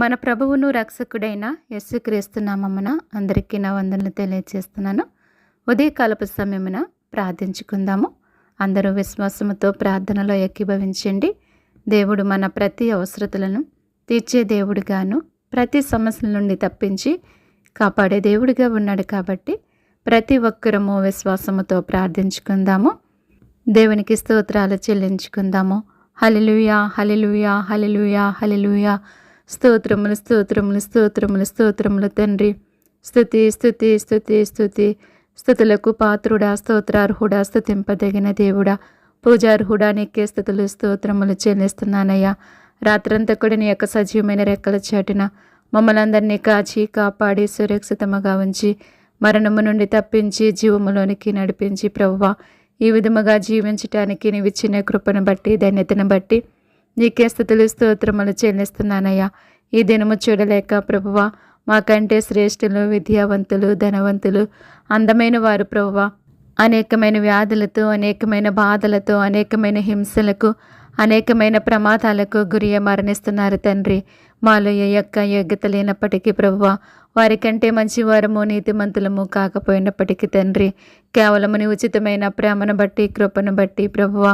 మన ప్రభువును రక్షకుడైన యేసుక్రీస్తు నామమున అందరికీ నా వందనలు తెలియజేస్తున్నాను ఉదయకాలపు సమయమున ప్రార్థించుకుందాము. అందరూ విశ్వాసముతో ప్రార్థనలో ఏకీభవించండి. దేవుడు మన ప్రతి అవసరతలను తీర్చే దేవుడుగాను ప్రతి సమస్యల నుండి తప్పించి కాపాడే దేవుడిగా ఉన్నాడు కాబట్టి ప్రతి ఒక్కరము విశ్వాసముతో ప్రార్థించుకుందాము. దేవునికి స్తోత్రాలు చెల్లించుకుందాము. హలిలుయా హలిలుయా హలిలుయా హలిలుయా స్తోత్రములు స్తోత్రములు స్తోత్రములు స్తోత్రములు తండ్రి. స్థుతి స్థుతి స్థుతి స్థుతి స్థుతులకు పాత్రుడా స్తోత్రార్హుడా స్థుతింపదగిన దేవుడా. పూజార్హుడా నీకే స్థుతులు స్తోత్రములు చెల్లిస్తున్నానయ్యా. రాత్రంతా కూడా నీ యొక్క సజీవమైన రెక్కల చాటిన మమ్మల్ని అందరినీ కాచి కాపాడి సురక్షితముగా ఉంచి మరణము నుండి తప్పించి జీవములోనికి నడిపించి ప్రవ్వా ఈ విధముగా జీవించటానికి నీవిచ్చిన కృపను బట్టి ధన్యతను బట్టి నీకే స్థుతులు స్తోత్రములు చెల్లిస్తున్నానయ్యా. ఈ దినము చూడలేక ప్రభువా మాకంటే శ్రేష్ఠులు విద్యావంతులు ధనవంతులు అందమైన వారు ప్రభువా. అనేకమైన వ్యాధులతో అనేకమైన బాధలతో అనేకమైన హింసలకు అనేకమైన ప్రమాదాలకు గురి మరణిస్తున్నారు తండ్రి. మాలో ఏ యొక్క యోగ్యత లేనప్పటికీ ప్రభువ వారికంటే మంచివారము నీతిమంతులము కాకపోయినప్పటికీ తండ్రి కేవలము నీ ఉచితమైన ప్రేమను బట్టి కృపను బట్టి ప్రభువ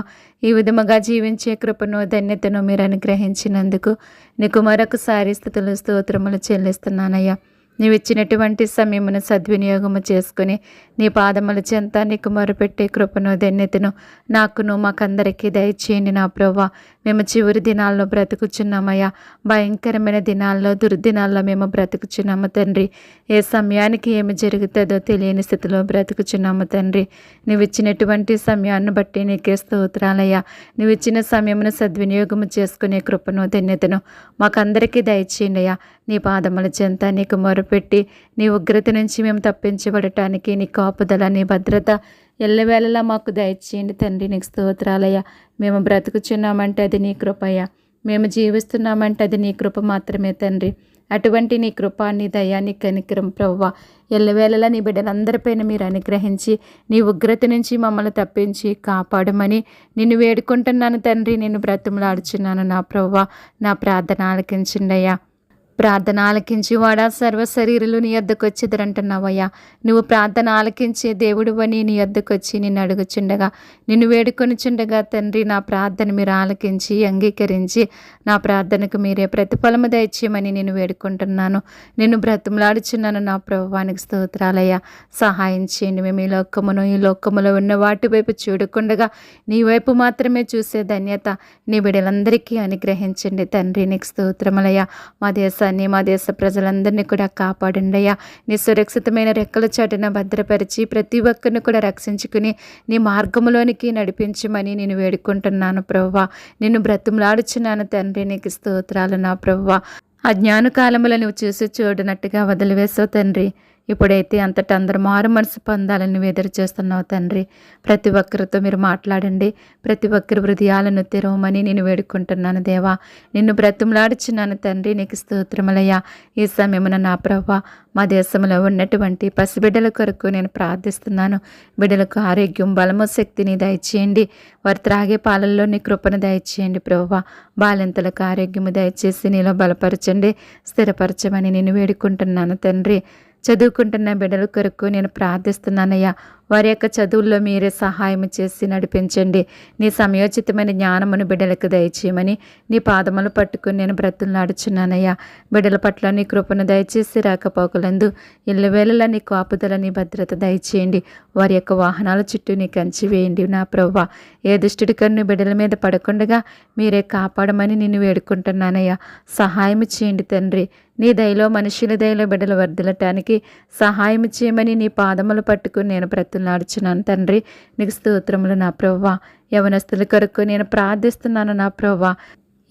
ఈ విధముగా జీవించే కృపను ధన్యతను మీరు అనుగ్రహించినందుకు నీకు మరొకసారి స్థుతులు స్తోత్రములు చెల్లిస్తున్నానయ్యా. నీవిచ్చినటువంటి సమయమును సద్వినియోగము చేసుకుని నీ పాదముల చెంత నీకు మొరపెట్టే కృపను ధన్యతను నాకును మాకందరికీ దయచేయండి నా ప్రభా మేము చివరి దినాల్లో బ్రతుకుచున్నామయ్యా. భయంకరమైన దినాల్లో దుర్దినాల్లో మేము బ్రతుకుచున్నాము తండ్రి. ఏ సమయానికి ఏమి జరుగుతుందో తెలియని స్థితిలో బ్రతుకుచున్నాము తండ్రి. నువ్వు ఇచ్చినటువంటి సమయాన్ని బట్టి నీకే స్తోత్రాలయ్యా. నువ్వు ఇచ్చిన సమయమును సద్వినియోగం చేసుకునే కృపను ధన్యతను మాకందరికీ దయచేయండి అయ్యా నీ పాదముల చెంత నీకు మొరపెట్టి నీ ఉగ్రత నుంచి మేము తప్పించబడటానికి నీ కాపుదల నీ భద్రత ఎల్లవేళలా మాకు దయచేయండి తండ్రి నీకు స్తోత్రాలయ్యా. మేము బ్రతుకుచున్నామంటే అది నీ కృపయ్యా. మేము జీవిస్తున్నామంటే అది నీ కృప మాత్రమే తండ్రి. అటువంటి నీ కృప నీ దయా నీ కనికరం ప్రవ్వ. ఎల్లవేళలా నీ బిడ్డలందరిపైన మీరు అనుగ్రహించి నీ ఉగ్రత నుంచి మమ్మల్ని తప్పించి కాపాడమని నిన్ను వేడుకుంటున్నాను తండ్రి. నేను బ్రతుములాడుచున్నాను నా ప్రవ్వ. నా ప్రార్థన ఆలకించండి అయ్యా. ప్రార్థన ఆలకించి వాడా సర్వ శరీరులు నీ అద్దకొచ్చిదరంటున్నావయ్యా. నువ్వు ప్రార్థన ఆలకించే దేవుడు అని నీ వద్దకు వచ్చి నిన్ను అడుగుచుండగా. నిన్ను వేడుకొనిచుండగా తండ్రి నా ప్రార్థన మీరు ఆలకించి అంగీకరించి నా ప్రార్థనకు మీరే ప్రతిఫలము దయచేయమని నేను వేడుకుంటున్నాను. నిన్ను బ్రతిమలాడుచున్నాను నా ప్రభువానికి స్తోత్రాలయ్యా. సహాయం చేయండి. మేము ఈ లోకమును ఈ లోకములో ఉన్న వాటి వైపు చూడకుండగా నీ వైపు మాత్రమే చూసే ధన్యత నీ బిడ్డలందరికీ అనుగ్రహించండి. తండ్రి నీకు స్తోత్రములయ్యా. మా దేశ దేశాన్ని మా దేశ ప్రజలందరినీ కూడా కాపాడండి అయ్యా. నీ సురక్షితమైన రెక్కల చాటున భద్రపరిచి ప్రతి ఒక్కరిని కూడా రక్షించుకుని నీ మార్గంలోనికి నడిపించమని నేను వేడుకుంటున్నాను ప్రవ్వా. నిన్ను బ్రతిమలాడుచున్నాను తండ్రి నీకు స్తోత్రాలు నా ప్రవ్వా. అజ్ఞాన జ్ఞానకాలములను చూసి చూడనట్టుగా వదిలివేసావు తండ్రి. ఇప్పుడైతే అంతటా అందరు మారు మనసు పొందాలని ఎదురు చేస్తున్నావు తండ్రి. ప్రతి ఒక్కరితో మీరు మాట్లాడండి. ప్రతి ఒక్కరి హృదయాలను తెరవమని నేను వేడుకుంటున్నాను దేవా. నిన్ను బ్రతుములాడుచున్నాను తండ్రి. నీకు స్తోత్రములయ్యా. ఈ సమయమున నా ప్రభ మా దేశంలో ఉన్నటువంటి పసిబిడ్డల కొరకు నేను ప్రార్థిస్తున్నాను. బిడ్డలకు ఆరోగ్యం బలము శక్తిని దయచేయండి. వారు త్రాగే పాలల్లో నీ కృపను దయచేయండి ప్రభావ బాలింతలకు ఆరోగ్యము దయచేసి నీలో బలపరచండి. స్థిరపరచమని నేను వేడుకుంటున్నాను తండ్రి. చదువుకుంటున్న బిడ్డల కొరకు నేను ప్రార్థిస్తున్నానయ్యా. వారి యొక్క చదువుల్లో మీరే సహాయం చేసి నడిపించండి. నీ సమయోచితమైన జ్ఞానమును బిడ్డలకు దయచేయమని నీ పాదములు పట్టుకుని నేను బ్రతులాడుచున్నానయ్యా బిడ్డల పట్ల నీ కృపను దయచేసి రాకపోకలందు ఇళ్ళ వేళలా నీ కాపుదల నీ భద్రత దయచేయండి. వారి యొక్క వాహనాల చుట్టూ నీ కంచి వేయండి నా ప్రవ్వ. ఏ దుష్టుడి కన్ను బిడ్డల మీద పడకుండగా మీరే కాపాడమని నిన్ను వేడుకుంటున్నానయ్యా. సహాయం చేయండి తండ్రి. నీ దయలో మనుషుల దయలో బిడ్డలు వర్దిలటానికి సహాయం చేయమని నీ పాదములు పట్టుకుని నేను బ్రతులాడుచున్నాను తండ్రి నీకు స్తోత్రములు నా ప్రవ్వ. యవనస్తుల కొరకు నేను ప్రార్థిస్తున్నాను నా ప్రవ్వ.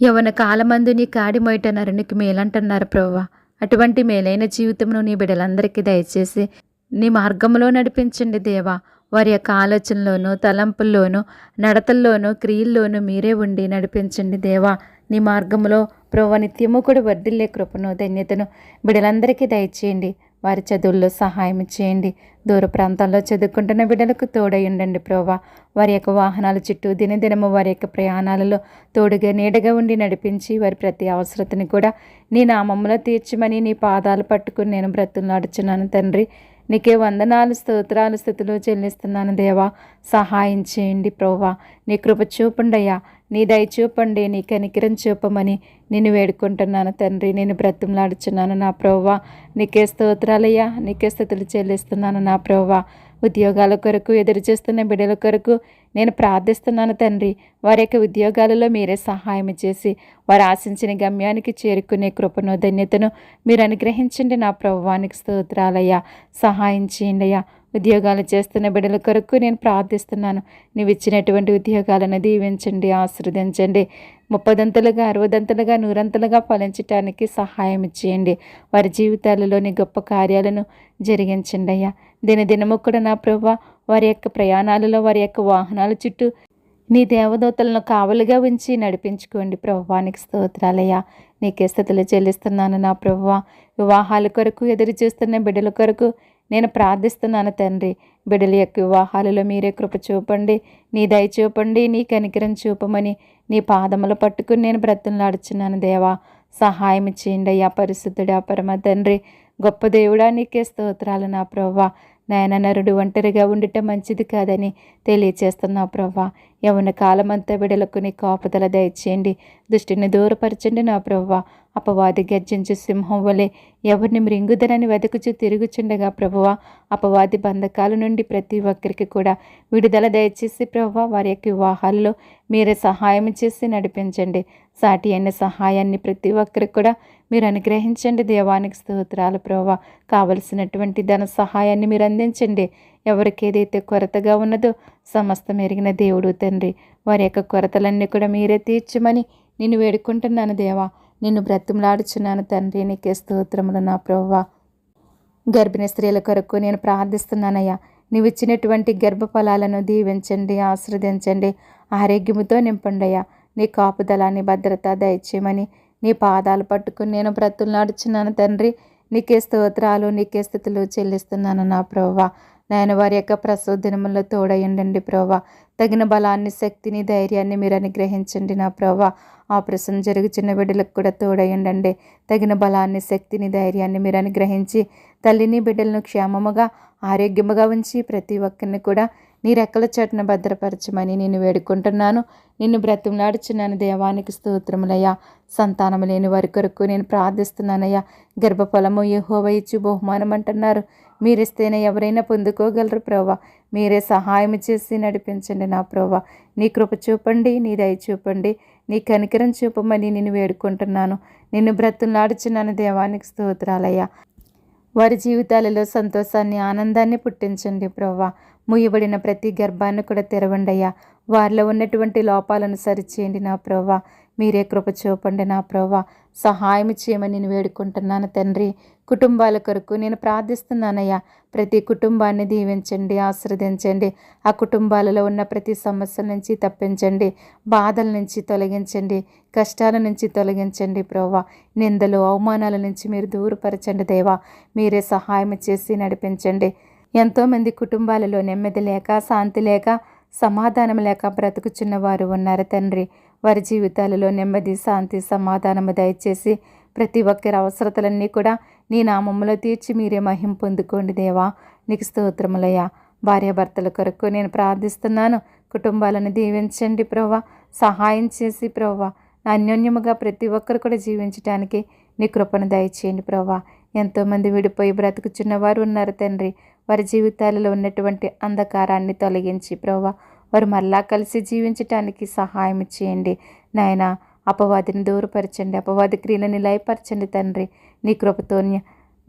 యవన కాలమందు నీ కాడి మొయటన్నారు నీకు మేలంటున్నారు ప్రవ్వ. అటువంటి మేలైన జీవితమును నీ బిడ్డలందరికీ దయచేసి నీ మార్గంలో నడిపించండి దేవా. వారి యొక్క ఆలోచనలోనూ తలంపుల్లోనూ నడతల్లోనూ క్రియల్లోనూ మీరే ఉండి నడిపించండి దేవా. నీ మార్గంలో ప్రభు నిత్యము కూడా వర్ధిల్లే కృపను ధన్యతను బిడలందరికీ దయచేయండి. వారి చదువుల్లో సహాయం చేయండి. దూర ప్రాంతాల్లో చదువుకుంటున్న బిడ్డలకు తోడై ఉండండి వారి యొక్క వాహనాల చుట్టూ దినదినము వారి యొక్క ప్రయాణాలలో తోడుగా నీడగా ఉండి నడిపించి వారి ప్రతి అవసరతని కూడా నీ నామమ్మలో తీర్చమని నీ పాదాలు పట్టుకుని నేను బ్రతులాడుచున్నాను తండ్రి. నీకే వందనాలు స్తోత్రాలు స్థుతులు చెల్లిస్తున్నాను దేవా. సహాయం చేయండి ప్రోవా నీ కృప చూపుండయ్యా. నీ దయ చూపండి నీ కనికిరం చూపమని నేను వేడుకుంటున్నాను తండ్రి. నేను బ్రతంలాడుచున్నాను నా ప్రోవా నీకే స్తోత్రాలయ్యా. నీకే స్థుతులు చెల్లిస్తున్నాను నా ప్రోవా ఉద్యోగాల కొరకు ఎదురు చూస్తున్న బిడ్డల కొరకు నేను ప్రార్థిస్తున్నాను తండ్రి. వారి యొక్క ఉద్యోగాలలో మీరే సహాయం చేసి వారు ఆశించిన గమ్యానికి చేరుకునే కృపను ధన్యతను మీరు అనుగ్రహించండి నా ప్రభువానికి స్తోత్రాలయ్యా. సహాయం చేయండి అయ్యా. ఉద్యోగాలు చేస్తున్న బిడ్డల కొరకు నేను ప్రార్థిస్తున్నాను. నీవు ఇచ్చినటువంటి ఉద్యోగాలను దీవించండి ఆశీర్వదించండి. ముప్పదంతలుగా అరవదంతలుగా నూరంతలుగా ఫలించటానికి సహాయం ఇచ్చేయండి వారి జీవితాలలోని గొప్ప కార్యాలను జరిగించండి అయ్యా. దినదినము కూడా నా ప్రభు వారి యొక్క ప్రయాణాలలో వారి యొక్క వాహనాల చుట్టూ నీ దేవదూతలను కావలుగా ఉంచి నడిపించుకోండి ప్రభువానికి స్తోత్రాలయ్యా నీకే స్థితులు చెల్లిస్తున్నాను నా ప్రభువ వివాహాల కొరకు ఎదురు చూస్తున్న బిడ్డల కొరకు నేను ప్రార్థిస్తున్నాను తండ్రి. బిడ్డల యొక్క వివాహాలలో మీరే కృప చూపండి. నీ దయ చూపండి. నీ కనికరం చూపమని నీ పాదములు పట్టుకుని నేను బ్రతులాడుచున్నాను దేవా. సహాయం చేయండి అయ్యా పరిశుద్ధుడా పరమ తండ్రి. గొప్ప దేవుడా నీకే స్తోత్రాలు నా ప్రవ్వా. నాయన నరుడు ఒంటరిగా ఉండటం మంచిది కాదని తెలియచేస్తున్నావు ప్రవ్వా. యవన కాలమంతా బిడలకు నీ కాపుదల దయచేయండి. దృష్టిని దూరపరచండి నా ప్రవ్వా. అపవాది గర్జించు సింహం వలె ఎవరిని మృంగుదనని వెతుకుచు తిరుగుచుండగా ప్రభువ అపవాది బంధకాల నుండి ప్రతి ఒక్కరికి కూడా విడుదల దయచేసి ప్రభువ వారి యొక్క వివాహాల్లో మీరే సహాయం చేసి నడిపించండి. సాటి అయిన సహాయాన్ని ప్రతి ఒక్కరికి కూడా మీరు అనుగ్రహించండి. దేవానికి స్తోత్రాలు ప్రభావ. కావలసినటువంటి ధన సహాయాన్ని మీరు అందించండి. ఎవరికి ఏదైతే కొరతగా ఉన్నదో సమస్తం ఎరిగిన దేవుడు తండ్రి వారి యొక్క కొరతలన్నీ కూడా మీరే తీర్చమని నేను వేడుకుంటున్నాను దేవా. నిన్ను బ్రతిమలాడుచున్నాను తండ్రి నీకే స్తోత్రములు నా ప్రవ్వ. గర్భిణీ స్త్రీల కొరకు నేను ప్రార్థిస్తున్నానయ్యా. నీవు ఇచ్చినటువంటి గర్భఫలాలను దీవించండి ఆశ్రదించండి ఆరోగ్యముతో నింపండయ్యా. నీ కాపుదలాన్ని భద్రత దయచేయమని నీ పాదాలు పట్టుకుని నేను బ్రతులు తండ్రి. నీకే స్తోత్రాలు నీకే స్థితులు చెల్లిస్తున్నాను నా ప్రవ్వ. నేను వారి యొక్క ప్రసవ దినముల్లో తోడయండి ప్రోవా తగిన బలాన్ని శక్తిని ధైర్యాన్ని మీరు అనుగ్రహించండి. నా ప్రభా ఆపరేషన్ జరుగుతున్న బిడ్డలకు కూడా తోడయండి తగిన బలాన్ని శక్తిని ధైర్యాన్ని మీరు అనుగ్రహించి తల్లిని బిడ్డలను క్షేమముగా ఆరోగ్యముగా ఉంచి ప్రతి ఒక్కరిని కూడా నీ రెక్కల చోటున భద్రపరచమని నేను వేడుకుంటున్నాను. నిన్ను బ్రతిమలాడుచున్నాను దేవానికి స్తోత్రములయ్యా. సంతానము లేని వారి కొరకు నేను ప్రార్థిస్తున్నానయ్యా. గర్భఫలము యహోవ ఇచ్చి బహుమానం అంటున్నారు మీరిస్తేనే ఎవరైనా పొందుకోగలరు ప్రభా మీరే సహాయం చేసి నడిపించండి నా ప్రభా నీ కృప చూపండి నీ దయ చూపండి. నీ కనికరం చూపమని నేను వేడుకుంటున్నాను. నిన్ను బ్రతులాడుచున్నాను దేవానికి స్తోత్రాలయ్యా. వారి జీవితాలలో సంతోషాన్ని ఆనందాన్ని పుట్టించండి ప్రభా ముయ్యబడిన ప్రతి గర్భాన్ని కూడా తెరవండి అయ్యా వారిలో ఉన్నటువంటి లోపాలను సరిచేయండి నా ప్రభా మీరే కృప చూపండి నా ప్రభా సహాయం చేయమని నేను వేడుకుంటున్నాను తండ్రి. కుటుంబాల కొరకు నేను ప్రార్థిస్తున్నానయ్యా. ప్రతి కుటుంబాన్ని దీవించండి ఆశ్రదించండి ఆ కుటుంబాలలో ఉన్న ప్రతి సమస్యల నుంచి తప్పించండి. బాధల నుంచి తొలగించండి. కష్టాల నుంచి తొలగించండి ప్రోవా నిందలు అవమానాల నుంచి మీరు దూరపరచండి దేవా. మీరే సహాయం చేసి నడిపించండి. ఎంతోమంది కుటుంబాలలో నెమ్మది లేక శాంతి లేక సమాధానం లేక బ్రతుకుచున్న వారు ఉన్నారు తండ్రి. వారి జీవితాలలో నెమ్మది శాంతి సమాధానము దయచేసి ప్రతి ఒక్కరి అవసరతలన్నీ కూడా నీ నామములో తీర్చి మీరే మహిం పొందుకోండి దేవా. నీకు స్తోత్రములయ్యా. భార్యాభర్తల కొరకు నేను ప్రార్థిస్తున్నాను. కుటుంబాలను దీవించండి ప్రవ్వా. సహాయం చేసి ప్రవ్వా. అన్యోన్యముగా ప్రతి ఒక్కరు కూడా జీవించడానికి నీ కృపను దయచేయండి ప్రవ్వా. ఎంతోమంది విడిపోయి బ్రతుకుచున్న వారు ఉన్నారు తండ్రి. వారి జీవితాలలో ఉన్నటువంటి అంధకారాన్ని తొలగించి ప్రభా వారు మళ్ళా కలిసి జీవించటానికి సహాయం చేయండి. నాయన అపవాదిని దూరపరచండి. అపవాది క్రియలని లయపరచండి తండ్రి. నీ కృపతో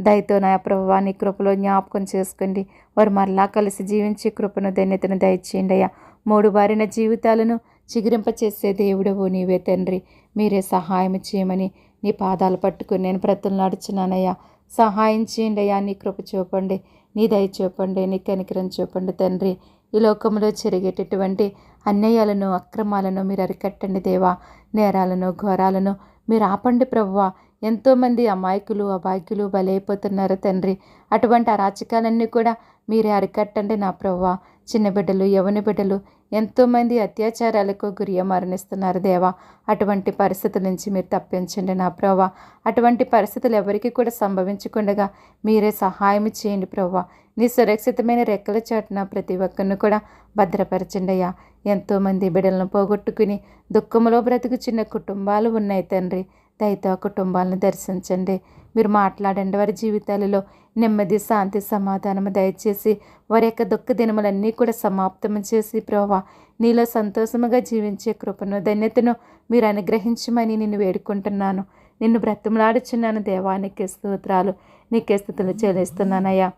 దయతో నా ప్రభావ నీ కృపలో జ్ఞాపకం చేసుకోండి. వారు మరలా కలిసి జీవించే కృపను ధన్యతను దయచేయండి అయ్యా. మూడు బారిన జీవితాలను చిగురింపచేసే దేవుడవు నీవే తండ్రి. మీరే సహాయం చేయమని నీ పాదాలు పట్టుకుని నేను ప్రతులు నడుచున్నానయ్యా. సహాయం చేయండి అయ్యా నీ కృప చూపండి. నీ దయ చూపండి నీ కనికరం చూపండి తండ్రి. ఈ లోకంలో జరిగేటటువంటి అన్యాయాలను అక్రమాలను మీరు అరికట్టండి దేవా. నేరాలను ఘోరాలను మీరు ఆపండి ప్రభువా. ఎంతోమంది అమాయకులు అబాయకులు బలైపోతున్నారు తండ్రి. అటువంటి అరాచకాలన్నీ కూడా మీరే అరికట్టండి నా ప్రవ్వ చిన్న బిడ్డలు యవని బిడ్డలు ఎంతోమంది అత్యాచారాలకు గురి మరణిస్తున్నారు దేవా. అటువంటి పరిస్థితుల నుంచి మీరు తప్పించండి నా ప్రభా అటువంటి పరిస్థితులు ఎవరికి కూడా సంభవించకుండా మీరే సహాయం చేయండి ప్రభా నీ సురక్షితమైన రెక్కల చాటున ప్రతి ఒక్కరిని కూడా భద్రపరచండి అయ్యా. ఎంతోమంది బిడలను పోగొట్టుకుని దుఃఖంలో బ్రతుకుచున్న కుటుంబాలు ఉన్నాయి తండ్రి. దయతో కుటుంబాలను దర్శించండి. మీరు మాట్లాడండి. వారి జీవితాలలో నెమ్మది శాంతి సమాధానము దయచేసి వారి యొక్క దుఃఖ దినములన్నీ కూడా సమాప్తం చేసి ప్రోవా నీలో సంతోషముగా జీవించే కృపను ధన్యతను మీరు అనుగ్రహించమని నేను వేడుకుంటున్నాను. నిన్ను బ్రతిమలాడుచున్నాను దేవానికి స్తోత్రాలు నీకే స్థుతులు చెల్లిస్తున్నానయ్యా.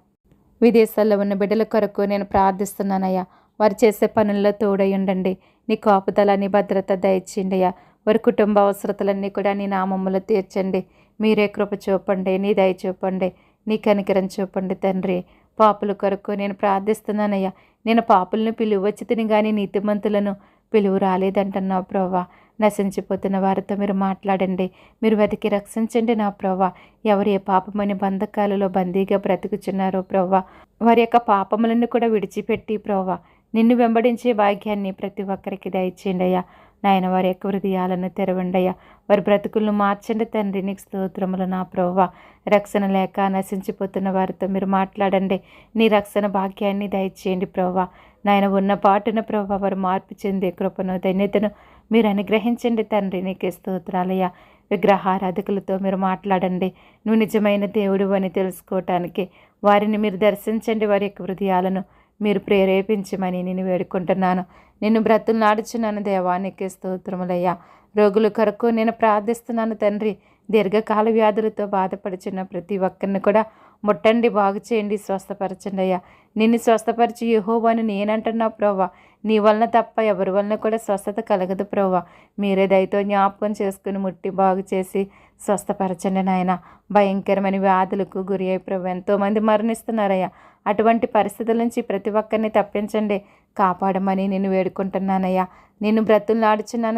విదేశాల్లో ఉన్న బిడ్డల కొరకు నేను ప్రార్థిస్తున్నానయ్యా. వారు చేసే పనుల్లో తోడై ఉండండి. నీ కాపుదల నీ భద్రత దయచేయండియా వారి కుటుంబ అవసరతలన్నీ కూడా నీ నామమ్మలో తీర్చండి. మీరే కృప చూపండి నీ దయ చూపండి నీ కనికరం చూపండి తండ్రి. పాపుల కొరకు నేను ప్రార్థిస్తున్నానయ్యా. నేను పాపులను పిలువచ్చి తిని కానీ నీతిమంతులను పిలువు రాలేదంటున్నావు ప్రోవా నశించిపోతున్న వారితో మీరు మాట్లాడండి. మీరు వెతికి రక్షించండి నా ప్రవ్వా. ఎవరు ఏ పాపమని బంధకాలలో బందీగా బ్రతుకుచున్నారో ప్రవ్వా. వారి యొక్క పాపములను కూడా విడిచిపెట్టి ప్రవ్వా. నిన్ను వెంబడించే భాగ్యాన్ని ప్రతి ఒక్కరికి దయచేయండి అయ్యా. నాయన వారి యొక్క హృదయాలను తెరవండయ్యా. వారి బ్రతుకులను మార్చండి తండ్రి నీకు స్తోత్రములు నా ప్రవ్వ. రక్షణ లేక నశించిపోతున్న వారితో మీరు మాట్లాడండి. నీ రక్షణ భాగ్యాన్ని దయచేయండి ప్రవ్వ. నాయన ఉన్న పాటున ప్రభావ వారు మార్పు చెందే కృపను ధన్యతను మీరు అనుగ్రహించండి తండ్రి నీకే స్తోత్రాలయ్య. విగ్రహారాధకులతో మీరు మాట్లాడండి. నువ్వు నిజమైన దేవుడు అని తెలుసుకోవటానికి వారిని మీరు దర్శించండి వారి యొక్క హృదయాలను. మీరు ప్రేరేపించమని నేను వేడుకుంటున్నాను. నిన్ను బ్రతులు నాడుచున్నాను దేవానికి స్తోత్రములయ్యా. రోగుల కొరకు నేను ప్రార్థిస్తున్నాను తండ్రి. దీర్ఘకాల వ్యాధులతో బాధపడుచున్న ప్రతి ఒక్కరిని కూడా ముట్టండి బాగు చేయండి స్వస్థపరచండి అయ్యా. నిన్ను స్వస్థపరిచి యహోవాని నేనంటున్నా ప్రోవా నీ వలన తప్ప ఎవరి వలన కూడా స్వస్థత కలగదు ప్రోవా మీరే దయతో జ్ఞాపకం చేసుకుని ముట్టి బాగు చేసి స్వస్థపరచండి నాయన. భయంకరమైన వ్యాధులకు గురి అయి ప్రభు ఎంతోమంది మరణిస్తున్నారయ్యా. అటువంటి పరిస్థితుల నుంచి ప్రతి ఒక్కరిని తప్పించండి. కాపాడమని నేను వేడుకుంటున్నానయ్యా. నేను బ్రతులు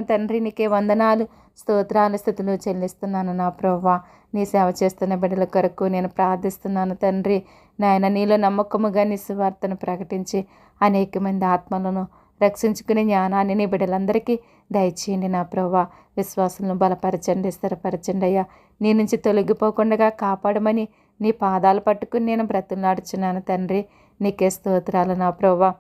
తండ్రి. నీకే వందనాలు. స్తోత్రాల స్థితులు చెల్లిస్తున్నాను నా ప్రవ్వా. నీ సేవ చేస్తున్న బిడ్డల కొరకు నేను ప్రార్థిస్తున్నాను తండ్రి. నాయన నీలో నమ్మకముగా నీ సువార్తను ప్రకటించి అనేక మంది ఆత్మలను రక్షించుకునే జ్ఞానాన్ని నీ బిడ్డలందరికీ దయచేయండి నా ప్రభా విశ్వాసులను బలపరచండి స్థిరపరచండి అయ్యా. నీ నుంచి తొలగిపోకుండా కాపాడమని నీ పాదాలు పట్టుకుని నేను బ్రతులాడుచున్నాను తండ్రి. నీకే స్తోత్రాలు నా ప్రభా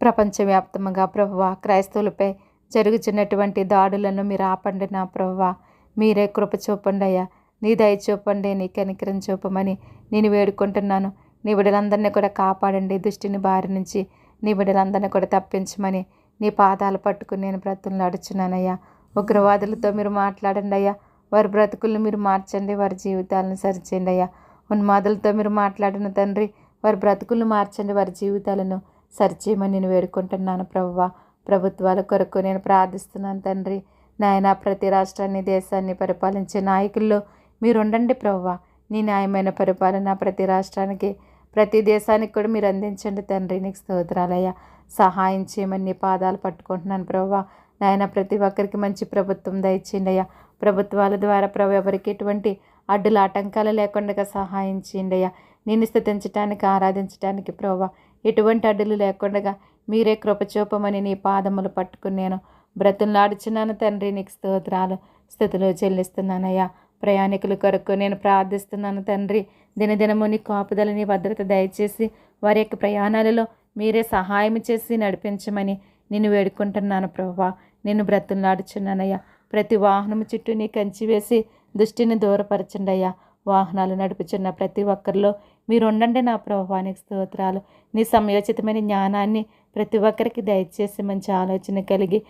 ప్రపంచవ్యాప్తంగా ప్రభువా క్రైస్తవులపై జరుగుతున్నటువంటి దాడులను మీరు ఆపండి నా ప్రభువా మీరే కృప చూపండి అయ్యా. నీ దయ చూపండి నీ కనికరం చూపమని నేను వేడుకుంటున్నాను. నీ బిడ్డలందరినీ కూడా కాపాడండి. దుష్టిని బారి నుంచి నీ బిడ్డలందరినీ కూడా తప్పించమని నీ పాదాలు పట్టుకుని నేను బ్రతుకులాడుచున్నానయ్యా ఉగ్రవాదులతో మీరు మాట్లాడండి అయ్యా. వారి బ్రతుకులను మీరు మార్చండి వారి జీవితాలను సరిచేయండి అయ్యా. ఉన్మాదులతో మీరు మాట్లాడిన తండ్రి వారి బ్రతుకులను మార్చండి వారి జీవితాలను సరిచేయమని నేను వేడుకుంటున్నాను ప్రభువ. ప్రభుత్వాల కొరకు నేను ప్రార్థిస్తున్నాను తండ్రి. నాయన ప్రతి రాష్ట్రాన్ని దేశాన్ని పరిపాలించే నాయకుల్లో మీరు ఉండండి ప్రవ్వ నీ న్యాయమైన పరిపాలన ప్రతి రాష్ట్రానికి ప్రతి దేశానికి కూడా మీరు అందించండి తండ్రి. నీకు స్తోత్రాలయ్యా సహాయం చేయమని నీ పాదాలు పట్టుకుంటున్నాను ప్రభావ నాయన ప్రతి ఒక్కరికి మంచి ప్రభుత్వం దయచేయండి అయ్యా. ప్రభుత్వాల ద్వారా ప్రభు ఎవరికి ఎటువంటి అడ్డుల ఆటంకాలు లేకుండా సహాయం చేయండి అయ్యా. నేను స్థుతించడానికి ఆరాధించడానికి ప్రభా ఎటువంటి అడ్డులు లేకుండా మీరే కృపచూపమని నీ పాదములు పట్టుకుని నేను బ్రతులాడుచున్నాను తండ్రి నీకు స్తోత్రాలు. స్థుతులు చెల్లిస్తున్నానయ్యా ప్రయాణికుల కొరకు నేను ప్రార్థిస్తున్నాను తండ్రి. దినదినము నీ కాపుదలని భద్రత దయచేసి వారి యొక్క ప్రయాణాలలో మీరే సహాయం చేసి నడిపించమని నేను వేడుకుంటున్నాను ప్రభా నేను బ్రతులాడుచున్నానయ్యా. ప్రతి వాహనం చుట్టూ నీ కంచి వేసి దృష్టిని దూరపరచండి అయ్యా. వాహనాలు నడుపుచున్న ప్రతి ఒక్కరిలో మీరు ఉండండి నా ప్రభావానికి స్తోత్రాలు. నీ సమయోచితమైన జ్ఞానాన్ని ప్రతి ఒక్కరికి దయచేసి మంచి ఆలోచన కలిగి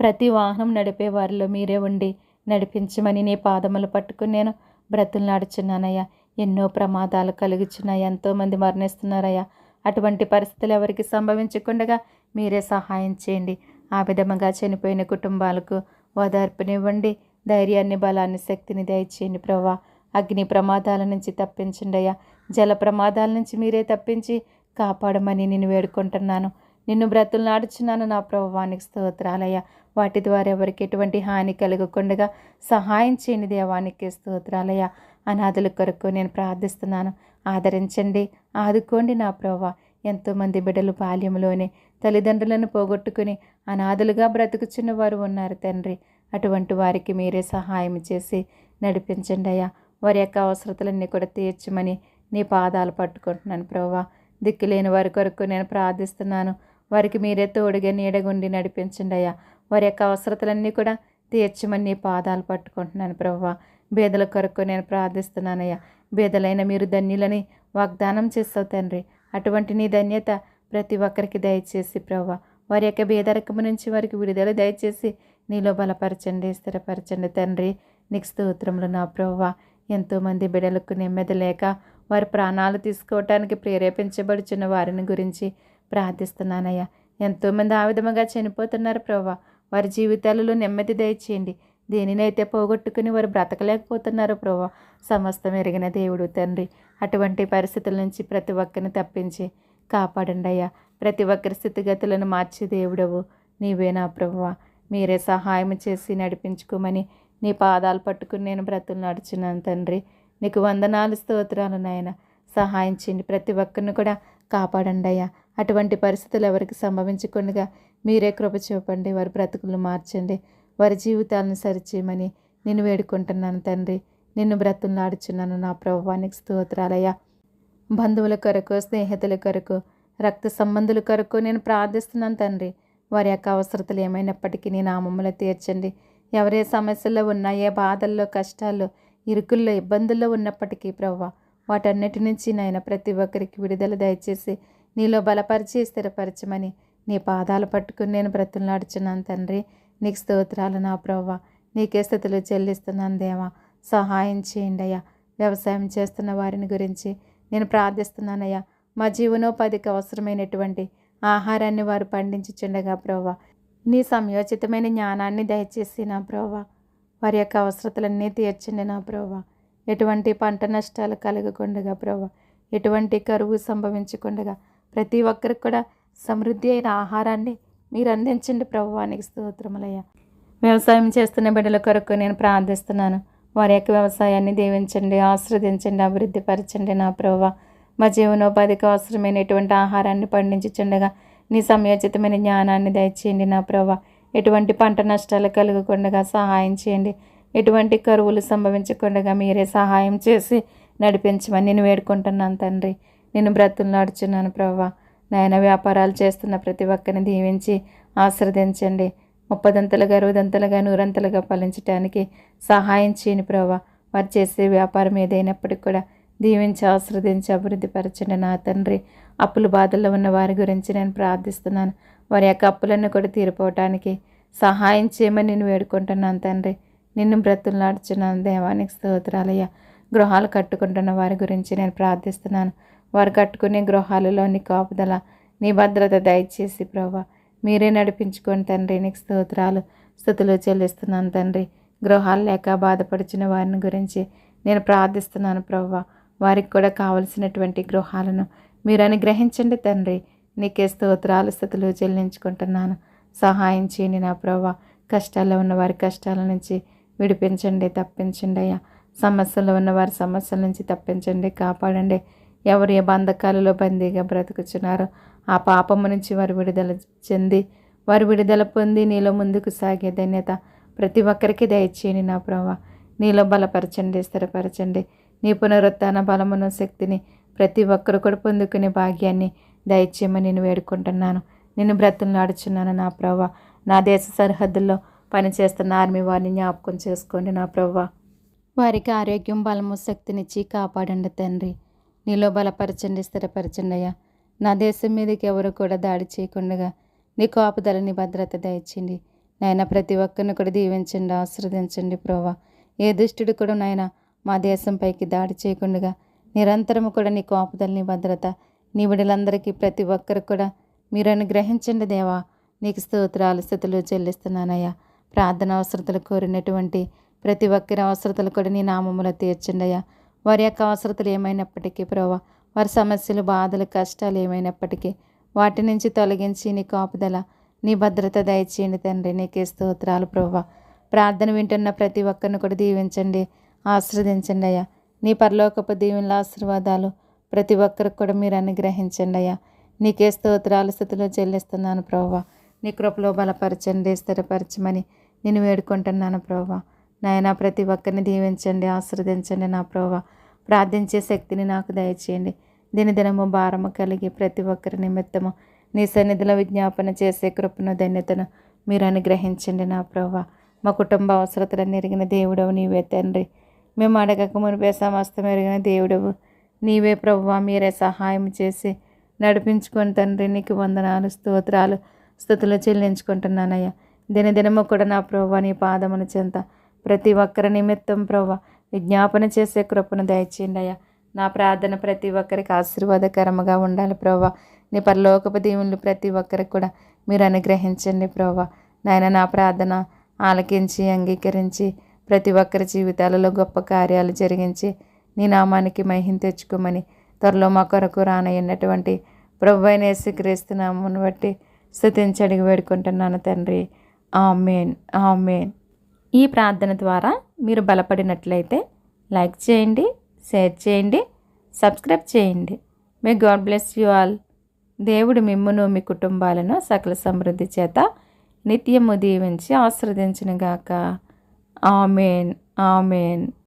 ప్రతి వాహనం నడిపే వారిలో మీరే ఉండి నడిపించమని నీ పాదములు పట్టుకుని నేను బ్రతులు నడుచున్నానయ్యా ఎన్నో ప్రమాదాలు కలిగించున్నాయి ఎంతోమంది మరణిస్తున్నారయ్యా. అటువంటి పరిస్థితులు ఎవరికి సంభవించకుండా మీరే సహాయం చేయండి. ఆ విధముగా చనిపోయిన కుటుంబాలకు ఓదార్పునివ్వండి. ధైర్యాన్ని బలాన్ని శక్తిని దయచేయండి ప్రభా అగ్ని ప్రమాదాల నుంచి తప్పించండి అయ్యా. జల ప్రమాదాల నుంచి మీరే తప్పించి కాపాడమని నేను వేడుకుంటున్నాను. నిన్ను బ్రతులు నాడుచున్నాను నా ప్రభువానికి స్తోత్రాలయ్యా. వాటి ద్వారా ఎవరికి ఎటువంటి హాని కలగకుండా సహాయం చేయని దేవానికి స్తోత్రాలయ్యా. అనాథుల కొరకు నేను ప్రార్థిస్తున్నాను. ఆదరించండి. ఆదుకోండి నా ప్రోవా ఎంతోమంది బిడ్డలు బాల్యంలోనే తల్లిదండ్రులను పోగొట్టుకుని అనాథులుగా బ్రతుకుచున్న వారు ఉన్నారు తండ్రి. అటువంటి వారికి మీరే సహాయం చేసి నడిపించండి అయ్యా. వారి యొక్క అవసరతలన్నీ కూడా తీర్చమని నీ పాదాలు పట్టుకుంటున్నాను ప్రోవా దిక్కులేని వారి కొరకు నేను ప్రార్థిస్తున్నాను. వారికి మీరే తోడుగా నీడగుండి నడిపించండి అయ్యా. వారి యొక్క అవసరతలన్నీ కూడా తీర్చమని నీ పాదాలు పట్టుకుంటున్నాను ప్రభా బేదల కొరకు నేను ప్రార్థిస్తున్నానయ్యా. బేదలైన మీరు ధన్యులని వాగ్దానం చేస్తావు తండ్రి. అటువంటి నీ ధన్యత ప్రతి ఒక్కరికి దయచేసి ప్రభా వారి యొక్క బేదరకము నుంచి వారికి విడుదల దయచేసి నీలో బలపరచండి స్థిరపరచండి తండ్రి. నీకు స్తోత్రములు నా ప్రవ్వ. ఎంతోమంది బిడలకు నెమ్మది లేక వారి ప్రాణాలు తీసుకోవటానికి ప్రేరేపించబడుచున్న వారిని గురించి ప్రార్థిస్తున్నానయ్యా. ఎంతోమంది ఆ విధముగా చనిపోతున్నారు ప్రభా వారి జీవితాలలో నెమ్మది దయచేయండి. దేనినైతే పోగొట్టుకుని వారు బ్రతకలేకపోతున్నారు ప్రభా. సమస్తం ఎరిగిన దేవుడు తండ్రి. అటువంటి పరిస్థితుల నుంచి ప్రతి ఒక్కరిని తప్పించి కాపాడండి అయ్యా. ప్రతి ఒక్కరి స్థితిగతులను మార్చి దేవుడవు నీవే నా ప్రభువ మీరే సహాయం చేసి నడిపించుకోమని నీ పాదాలు పట్టుకుని నేను బ్రతులు నడుచున్నాను తండ్రి. నీకు వందనాలు స్తోత్రాలు నాయన. సహాయం చేయండి. ప్రతి ఒక్కరిని కూడా కాపాడండి అయ్యా. అటువంటి పరిస్థితులు ఎవరికి సంభవించకుండా మీరే కృప చూపండి. వారి బ్రతుకులు మార్చండి. వారి జీవితాలను సరిచేయమని నేను వేడుకుంటున్నాను తండ్రి. నిన్ను బ్రతులు నాడుచున్నాను నా ప్రభువానికి స్తోత్రాలయ్యా. బంధువుల కొరకు స్నేహితుల కొరకు రక్త సంబంధుల కొరకు నేను ప్రార్థిస్తున్నాను తండ్రి. వారి యొక్క అవసరతలు ఏమైనప్పటికీ నీ నామములు తీర్చండి. ఎవరే సమస్యల్లో ఉన్నా ఏ బాధల్లో కష్టాల్లో ఇరుకుల్లో ఇబ్బందుల్లో ఉన్నప్పటికీ ప్రవ్వ వాటన్నిటి నుంచి నాయన ప్రతి ఒక్కరికి విడుదల దయచేసి నీలో బలపరిచి స్థిరపరచమని నీ పాదాలు పట్టుకుని నేను బ్రతులాడుచున్నాను తండ్రి. నీకు స్తోత్రాలు నా ప్రవ్వ. నీకే స్థితిలో చెల్లిస్తున్నాను దేవా. సహాయం చేయండి అయ్యా. వ్యవసాయం చేస్తున్న వారిని గురించి నేను ప్రార్థిస్తున్నానయ్యా. మా జీవనోపాధికి అవసరమైనటువంటి ఆహారాన్ని వారు పండించుచుండగా ప్రోవా నీ సంయోచితమైన జ్ఞానాన్ని దయచేసి నా ప్రోవా వారి యొక్క అవసరతలన్నీ తీర్చండి నా ప్రోవా ఎటువంటి పంట నష్టాలు కలగకుండగా ప్రోవా ఎటువంటి కరువు సంభవించకుండగా ప్రతి ఒక్కరికి కూడా సమృద్ధి అయిన ఆహారాన్ని మీరు అందించండి ప్రభువానికి స్తోత్రములయ్యా. వ్యవసాయం చేస్తున్న బిడ్డల కొరకు నేను ప్రార్థిస్తున్నాను. వారి యొక్క వ్యవసాయాన్ని దీవించండి ఆశ్రదించండి అభివృద్ధి పరచండి నా ప్రభా మా జీవనోపాధికి అవసరమైన ఎటువంటి ఆహారాన్ని పండించుచుండగా నీ సమయోచితమైన జ్ఞానాన్ని దయచేయండి నా ప్రభా ఎటువంటి పంట నష్టాలు కలుగకుండా సహాయం చేయండి. ఎటువంటి కరువులు సంభవించకుండా మీరే సహాయం చేసి నడిపించమని నేను వేడుకుంటున్నాను తండ్రి. నేను బ్రతులు నడుచున్నాను ప్రభా నయన వ్యాపారాలు చేస్తున్న ప్రతి ఒక్కరిని దీవించి ఆశ్రదించండి ముప్పదంతలుగా అరవదంతలుగా నూరంతలుగా ఫలించడానికి సహాయం చేయని ప్రభా వారు చేసే వ్యాపారం ఏదైనప్పటికీ కూడా దీవించి ఆశ్రదించి అభివృద్ధి పరచండి నా తండ్రి. అప్పులు బాధల్లో ఉన్న వారి గురించి నేను ప్రార్థిస్తున్నాను. వారి యొక్క అప్పులన్నీ కూడా తీరిపోవటానికి సహాయం చేయమని నేను వేడుకుంటున్నాను తండ్రి. నిన్ను బ్రతులాడుచున్నాను దేవానికి స్తోత్రాలయ్య. గృహాలు కట్టుకుంటున్న వారి గురించి నేను ప్రార్థిస్తున్నాను. వారు కట్టుకునే గృహాలలోని కాపుదల నీ భద్రత దయచేసి ప్రభా మీరే నడిపించుకోండి తండ్రి నీకు స్తోత్రాలు స్థుతులు చెల్లిస్తున్నాను తండ్రి. గృహాలు లేక బాధపడుచున్న వారిని గురించి నేను ప్రార్థిస్తున్నాను ప్రభా వారికి కూడా కావలసినటువంటి గృహాలను మీరు అనుగ్రహించండి తండ్రి. నీకే స్తోత్రాలు స్థుతులు చెల్లించుకుంటున్నాను. సహాయం చేయండి నా ప్రభా కష్టాల్లో ఉన్న వారి కష్టాల నుంచి విడిపించండి తప్పించండి అయ్యా. సమస్యలో ఉన్న వారి సమస్యల నుంచి తప్పించండి కాపాడండి. ఎవరు ఏ బంధకాలలో బందీగా బ్రతుకుచున్నారో ఆ పాపము నుంచి వారు విడుదల చెంది వారు విడుదల పొంది నీలో ముందుకు సాగే ధన్యత ప్రతి ఒక్కరికి దయచేయండి నా ప్రభా. నీలో బలపరచండి స్థిరపరచండి. నీ పునరుత్న బలమును శక్తిని ప్రతి ఒక్కరు కూడా పొందుకునే భాగ్యాన్ని దయచేయమని నేను వేడుకుంటున్నాను. నేను బ్రతులు నడుచున్నాను నా ప్రభా. నా దేశ సరిహద్దుల్లో పనిచేస్తున్న ఆర్మీ వారిని జ్ఞాపకం చేసుకోండి నా ప్రభా. వారికి ఆరోగ్యం బలము శక్తినిచ్చి కాపాడండి తండ్రి. నీలో బలపరచండి స్థిరపరచండి అయ్యా. నా దేశం మీదకి ఎవరు కూడా దాడి చేయకుండా నీ కాపుదలని భద్రత దయచండి నాయన ప్రతి ఒక్కరిని కూడా దీవించండి ఆశ్రదించండి ప్రోవా ఏ దుష్టుడు కూడా నాయన మా దేశంపైకి దాడి చేయకుండా నిరంతరము కూడా నీ కాపుదలని భద్రత నీ బిడ్డలందరికీ ప్రతి ఒక్కరు కూడా మీరు అనుగ్రహించండి దేవా. నీకు స్తోత్రాలు స్థితులు చెల్లిస్తున్నానయ్యా. ప్రార్థన అవసరతలు కోరినటువంటి ప్రతి ఒక్కరి అవసరతలు కూడా నీ నామములో తీర్చండి అయ్యా. వారి యొక్క అవసరతలు ఏమైనప్పటికీ ప్రభా వారి సమస్యలు బాధలు కష్టాలు ఏమైనప్పటికీ వాటి నుంచి తొలగించి నీ కాపుదల నీ భద్రత దయచేయండి తండ్రి. నీకే స్తోత్రాలు ప్రభా. ప్రార్థన వింటున్న ప్రతి ఒక్కరిని కూడా దీవించండి ఆశ్రదించండి అయ్యా. నీ పరలోకపు దీవెనల ఆశీర్వాదాలు ప్రతి ఒక్కరికి కూడా మీరు అనుగ్రహించండి అయ్యా. నీకే స్తోత్రాలు స్థితిలో చెల్లిస్తున్నాను ప్రభా. నీ కృపలో బలపరచండి స్థిరపరచమని నేను వేడుకుంటున్నాను ప్రభా. నాయన ప్రతి ఒక్కరిని దీవించండి ఆశ్రదించండి నా ప్రభా. ప్రార్థించే శక్తిని నాకు దయచేయండి. దినదినము భారము కలిగి ప్రతి ఒక్కరి నిమిత్తము నీ సన్నిధిలో విజ్ఞాపన చేసే కృపను ధన్యతను మీరు అనుగ్రహించండి నా ప్రభా. మా కుటుంబ అవసరతలను ఎరిగిన దేవుడవు నీవే తండ్రి. మేము అడగక మునిపే సమస్తం ఎరిగిన దేవుడవు నీవే ప్రభువా. మీరే సహాయం చేసి నడిపించుకొని తండ్రి నీకు వందనాలు స్తోత్రాలు స్థుతులు చెల్లించుకుంటున్నానయ్యా. దినదినము కూడా నా ప్రభా నీ పాదమును చెంత ప్రతి ఒక్కరి నిమిత్తం ప్రభా విజ్ఞాపన చేసే కృపను దయచేయండి అయ్యా. నా ప్రార్థన ప్రతి ఒక్కరికి ఆశీర్వాదకరంగా ఉండాలి ప్రభా నీ పరలోకపు దీవులు ప్రతి ఒక్కరికి కూడా మీరు అనుగ్రహించండి ప్రభా నాయన నా ప్రార్థన ఆలకించి అంగీకరించి ప్రతి ఒక్కరి జీవితాలలో గొప్ప కార్యాలు జరిగించి నీ నామానికి మహిం తెచ్చుకోమని త్వరలో మా కొరకు రానయ్యున్నటువంటి ప్రభు అయిన యేసుక్రీస్తు నామను బట్టి స్థుతించి అడిగి వేడుకుంటున్నాను తండ్రి. ఆమెన్. ఆమెన్. ఈ ప్రార్థన ద్వారా మీరు బలపడినట్లయితే లైక్ చేయండి షేర్ చేయండి సబ్స్క్రైబ్ చేయండి. May God bless you all దేవుడు మిమ్మును మీ కుటుంబాలను సకల సమృద్ధి చేత నిత్యము దీవించి ఆశ్రదించినగాక ఆమెన్ ఆమెన్